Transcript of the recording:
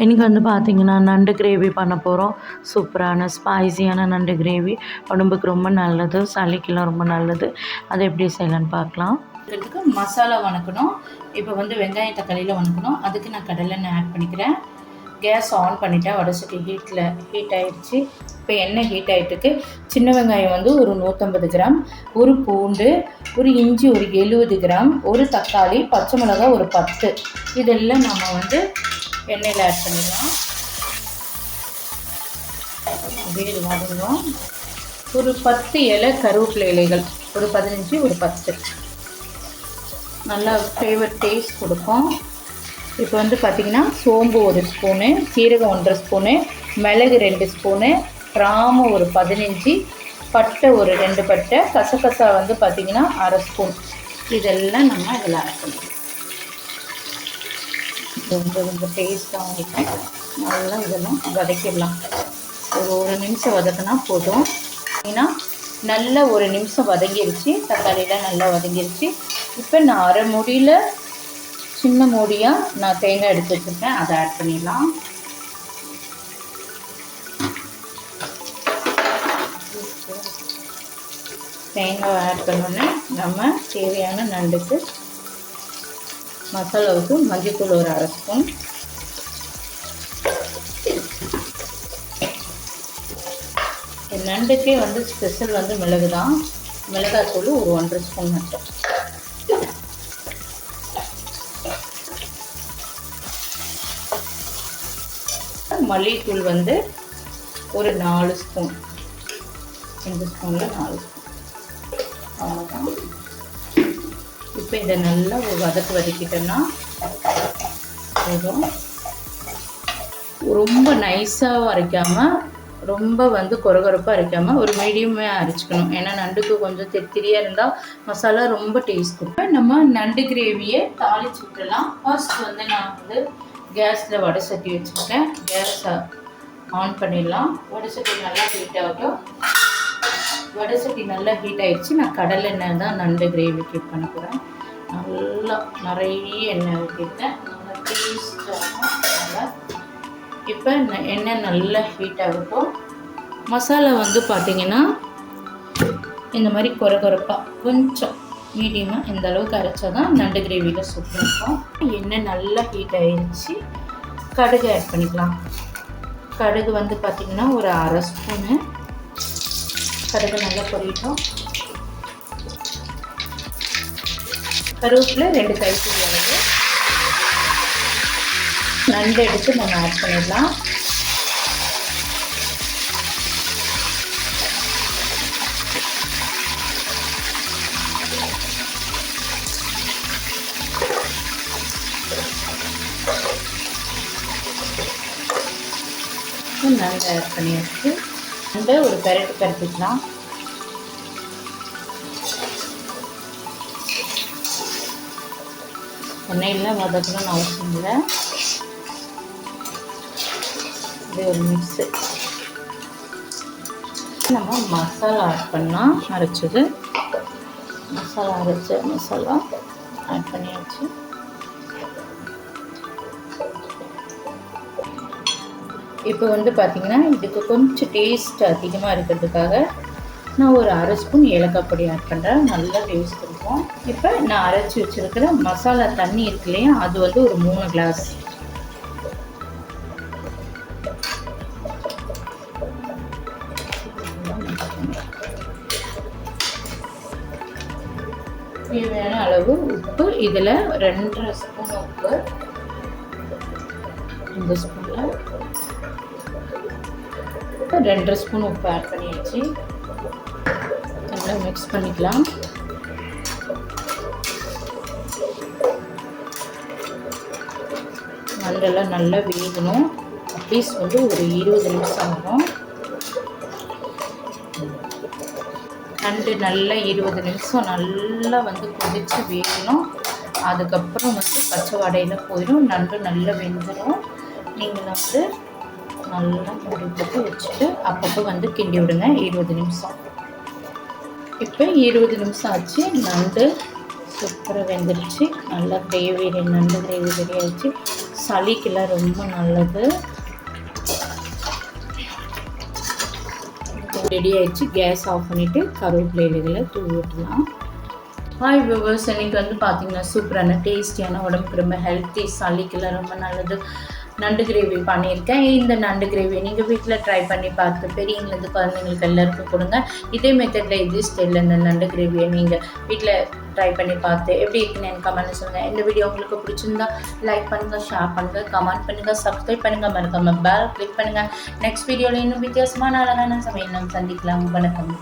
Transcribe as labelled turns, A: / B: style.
A: இன்றைக்கி வந்து பார்த்திங்கன்னா நண்டு கிரேவி பண்ண போகிறோம். சூப்பரான ஸ்பைசியான நண்டு கிரேவி உடம்புக்கு ரொம்ப நல்லது சளிக்கெல்லாம் ரொம்ப நல்லது. அதை எப்படி செய்யலான்னு பார்க்கலாம்.
B: இதுக்கு மசாலா வணக்கணும். இப்போ வந்து வெங்காயம் தக்காளியில் வணக்கணும். அதுக்கு நான் கடலெண்ணெய் ஆட் பண்ணிக்கிறேன். கேஸ் ஆன் பண்ணிட்டேன் வடசட்டி ஹீட்டில் ஹீட் ஆயிடுச்சு. இப்போ எண்ணெய் ஹீட் ஆகிட்டுருக்கு சின்ன வெங்காயம் வந்து ஒரு நூற்றம்பது கிராம். ஒரு பூண்டு ஒரு இஞ்சி ஒரு எழுபது கிராம். ஒரு தக்காளி பச்சை மிளகாய் ஒரு பத்து. இதெல்லாம் நம்ம வந்து எண்ணெயில் ஆட் பண்ணிடலாம். அப்படியே இது ஒரு பத்து இலை கருவேப்பிலை இலைகள். ஒரு பதினஞ்சு ஒரு பத்து. நல்லா ஃப்ளேவர் டேஸ்ட் கொடுக்கும். இப்போ வந்து பார்த்திங்கன்னா சோம்பு ஒரு ஸ்பூனு சீரகம் ஒன்றரை ஸ்பூனு மிளகு ரெண்டு ஸ்பூனு கிராமு ஒரு பதினஞ்சு பட்டை ஒரு ரெண்டு பட்டை கசகசா வந்து பார்த்திங்கன்னா அரை ஸ்பூன் இதெல்லாம் நம்ம இதில் ஆட் பண்ணிக்கலாம். கொஞ்சம் கொஞ்சம் டேஸ்ட்டாக இருக்கும் நல்லா இதெல்லாம் வதக்கிடலாம். ஒரு ஒரு நிமிஷம் வதக்கினா போதும். ஏன்னா நல்ல ஒரு நிமிஷம் வதங்கிருச்சு. தக்காளியெலாம் நல்லா வதங்கிருச்சு. இப்போ நான் அரை மூடியில் சின்ன மூடியாக நான் தேங்காய் எடுத்து வச்சுருக்கேன். அதை ஆட் பண்ணிடலாம். தேங்காய் ஆட் பண்ணோன்னே நம்ம தேவையான நண்டுக்கு மசாலாவுக்கு மஞ்சள்தூள் ஒரு அரை ஸ்பூன். நண்டுக்கே வந்து ஸ்பெஷல் வந்து மிளகு தான் மிளகாத்தூள் ஒரு ஒன்றரை ஸ்பூன் மட்டும். மல்லித்தூள் வந்து ஒரு நாலு ஸ்பூன். இந்த ஸ்பூனில் நாலு ஸ்பூன். அவ்வளோதான் இப்போ இதை நல்லா ஒரு வதக்கு வதக்கிட்டோம்னா போதும். ரொம்ப நைஸாக அரைக்காமல் ரொம்ப வந்து கொரகொரப்பாக அரைக்காமல் ஒரு மீடியமாக அரைச்சிக்கணும். ஏன்னா நண்டுக்கு கொஞ்சம் திரியாக இருந்தால் மசாலா ரொம்ப டேஸ்ட் கொடுப்பேன் நம்ம நண்டு கிரேவியை தாளிச்சு விட்டுலாம் ஃபர்ஸ்ட் வந்து நான் வந்து கேஸில் வடை சட்டி வச்சுருக்கேன் கேஸை ஆன் பண்ணிடலாம். வடை சட்டி நல்லா ஹீட் ஆகட்டும். வடை சட்டி நல்லா ஹீட் ஆகிடுச்சு நான் கடலை எண்ணெய் தான் நண்டு கிரேவிக்கு பண்ண போகிறேன் நல்லா நிறைய எண்ணெய் ஊற்றிட்டேன் நல்லா டேஸ்டாகும் நல்லா இப்போ எண்ணெய் நல்லா ஹீட் ஆகட்டும் மசாலா வந்து பார்த்திங்கன்னா இந்த மாதிரி குறை குறைப்பாக கொஞ்சம் மீடியமாக இந்த அளவுக்கு அரைச்சா தான் நண்டு கிரேவியில் சூப்பராக இருக்கும். எண்ணெய் நல்லா ஹீட் ஆகிடுச்சு கடுகு ஆட் பண்ணிக்கலாம். கடுகு வந்து பார்த்திங்கன்னா ஒரு அரை ஸ்பூனு கடுகு நல்லா பொரியட்டும். கருவேப்பில் ரெண்டு கைப்பிடி அளவு. நண்டு எடுத்து நம்ம ஆட் பண்ணிடலாம். நண்டு ஆட் பண்ணியாச்சு. நண்டு ஒரு பெரட்டு பெரட்டிக்கலாம். எண்ணெயில் வதக்கணும்னு அவசியம் இல்லை. இது ஒரு மிக்ஸு நம்ம மசாலா ஆட் பண்ணால் அரைச்சது. மசாலா அரைச்ச மசாலா ஆட் பண்ணியாச்சு. இப்போ வந்து பார்த்திங்கன்னா இதுக்கு கொஞ்சம் டேஸ்ட் அதிகமாக இருக்கிறதுக்காக நான் ஒரு அரை ஸ்பூன் ஏலக்காய் பொடி ஆட் பண்ணுறேன் நல்லா டேஸ்ட் இருக்கும் இப்போ நான் அரைச்சி வச்சுருக்கிற மசாலா தண்ணி இருக்கு இல்லையா அது வந்து ஒரு மூணு கிளாஸ் தேவையான அளவு உப்பு இதில் ரெண்டரை ஸ்பூன் உப்பு இந்த ஸ்பூனில். ரெண்டரை ஸ்பூன் உப்பு ஆட் பண்ணியாச்சு. நல்லா மிக்ஸ் பண்ணிக்கலாம். மண்டெல்லாம் நல்லா வேகணும். அட்லீஸ்ட் வந்து ஒரு இருபது நிமிஷம் ஆகும். நண்டு நல்லா இருபது நிமிஷம் நல்லா வந்து கொதித்து வேகணும். அதுக்கப்புறம் வந்து பச்சை வடையில் போயிடும். நண்டு நல்லா வெந்துடும் நீங்கள் வந்து நல்லா மூடி போட்டு வச்சுட்டு அப்பப்போ வந்து கிண்டி விடுங்க. இருபது நிமிஷம். இப்போ இருபது நிமிஷம் ஆச்சு. நண்டு சூப்பராக வெந்துருச்சு. நல்லா கிரேவி நண்டு கிரேவி ரெடி ஆயிடுச்சு. சளிக்கெல்லாம் ரொம்ப நல்லது. ரெடி ஆயிடுச்சு. கேஸ் ஆஃப் பண்ணிவிட்டு கருவேப்பிலைகளை இலைகளை தூவி விட்டுலாம் ஹாய் விவர்ஸ் இன்னைக்கு வந்து பார்த்தீங்கன்னா சூப்பரான டேஸ்டியான உடம்புக்கு ரொம்ப ஹெல்த்தி சளிக்கெல்லாம் ரொம்ப நல்லது. நண்டு கிரேவி பண்ணியிருக்கேன். இந்த நண்டு கிரேவி நீங்கள் வீட்டில் ட்ரை பண்ணி பார்த்து பெரியவங்களுக்கு குழந்தைங்களுக்கு எல்லாருக்கும் கொடுங்க. இதே மெத்தடில் இதே ஸ்டைலில் இந்த நண்டு கிரேவியை நீங்கள் வீட்டில் ட்ரை பண்ணி பார்த்து எப்படி இருக்குன்னு எனக்கு கமெண்ட் சொல்லுங்கள் இந்த வீடியோ உங்களுக்கு பிடிச்சிருந்தா லைக் பண்ணுங்கள் ஷேர் பண்ணுங்கள் கமெண்ட் பண்ணுங்கள் சப்ஸ்கிரைப் பண்ணுங்கள் மறக்காம பெல் கிளிக் பண்ணுங்கள் நெக்ஸ்ட் வீடியோவில் இன்னும் வித்தியாசமான அழகான சமையல் நம்ம சந்திக்கலாம். வணக்கம்.